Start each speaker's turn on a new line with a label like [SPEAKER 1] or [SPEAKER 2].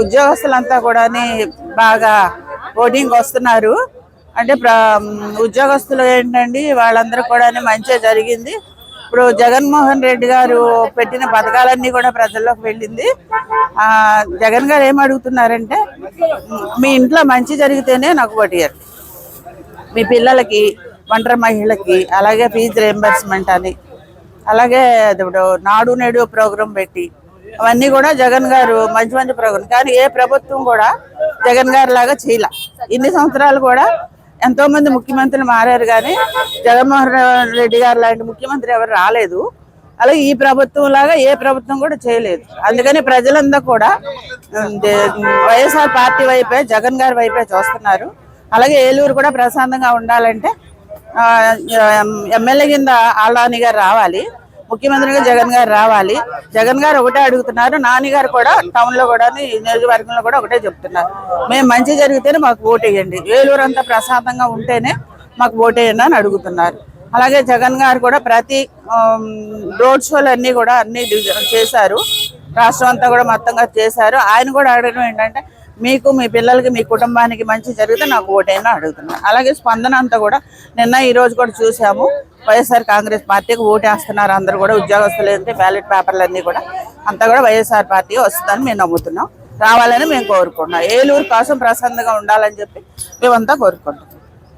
[SPEAKER 1] ఉద్యోగస్తులంతా కూడా బాగా ఓటింగ్ వస్తున్నారు. అంటే ప్ర ఉద్యోగస్తులు ఏంటండి వాళ్ళందరూ కూడా మంచిగా జరిగింది. ఇప్పుడు జగన్మోహన్ రెడ్డి గారు పెట్టిన పథకాలన్నీ కూడా ప్రజల్లోకి వెళ్ళింది. జగన్ గారు ఏం అడుగుతున్నారంటే మీ ఇంట్లో మంచి జరిగితేనే నాకు ఓటియర్ మీ పిల్లలకి ఒంటరి మహిళకి అలాగే ఫీజు రియంబర్స్మెంట్ అని. అలాగే అది ఇప్పుడు నాడు నేడు ప్రోగ్రాం పెట్టి అవన్నీ కూడా జగన్ గారు మంచి మంచి ప్రోగ్రాం కానీ ఏ ప్రభుత్వం కూడా జగన్ గారు లాగా చేయాల. ఇన్ని సంవత్సరాలు కూడా ఎంతో మంది ముఖ్యమంత్రులు మారారు కానీ జగన్మోహన్ రెడ్డి గారు లాంటి ముఖ్యమంత్రి ఎవరు రాలేదు. అలాగే ఈ ప్రభుత్వం లాగా ఏ ప్రభుత్వం కూడా చేయలేదు. అందుకని ప్రజలందరూ కూడా వైఎస్ఆర్ పార్టీ వైపే జగన్ గారి వైపే చూస్తున్నారు. అలాగే ఏలూరు కూడా ప్రశాంతంగా ఉండాలంటే ఎమ్మెల్యే కింద ఆళ్ళాని గారు రావాలి. ముఖ్యమంత్రిగా జగన్ గారు రావాలి. జగన్ గారు ఒకటే అడుగుతున్నారు. నాని గారు కూడా టౌన్లో కూడా నియోజకవర్గంలో కూడా ఒకటే చెప్తున్నారు. మేము మంచి జరిగితేనే మాకు ఓటు వేయండి. ఏలూరు అంతా ప్రశాంతంగా ఉంటేనే మాకు ఓటు వేయండి అని అడుగుతున్నారు. అలాగే జగన్ గారు కూడా ప్రతి రోడ్ షోలు అన్నీ కూడా అన్ని చేశారు. రాష్ట్రం అంతా కూడా మొత్తంగా చేశారు. ఆయన కూడా అడగడం ఏంటంటే మీకు మీ పిల్లలకి మీ కుటుంబానికి మంచి జరిగితే నాకు ఓటైనా అడుగుతున్నాను అలాగే స్పందన అంతా కూడా నిన్న ఈ రోజు కూడా చూసాము. వైఎస్ఆర్ కాంగ్రెస్ పార్టీకి ఓటేస్తున్నారు. అందరూ కూడా ఉద్యోగస్తులు ఏంటి బ్యాలెట్ పేపర్లు అన్నీ కూడా అంతా కూడా వైఎస్ఆర్ పార్టీ వస్తుందని మేము నమ్ముతున్నాం. రావాలని మేము కోరుకుంటున్నాం. ఏలూరు కోసం ప్రసన్నంగా ఉండాలని చెప్పి మేమంతా కోరుకుంటున్నాం.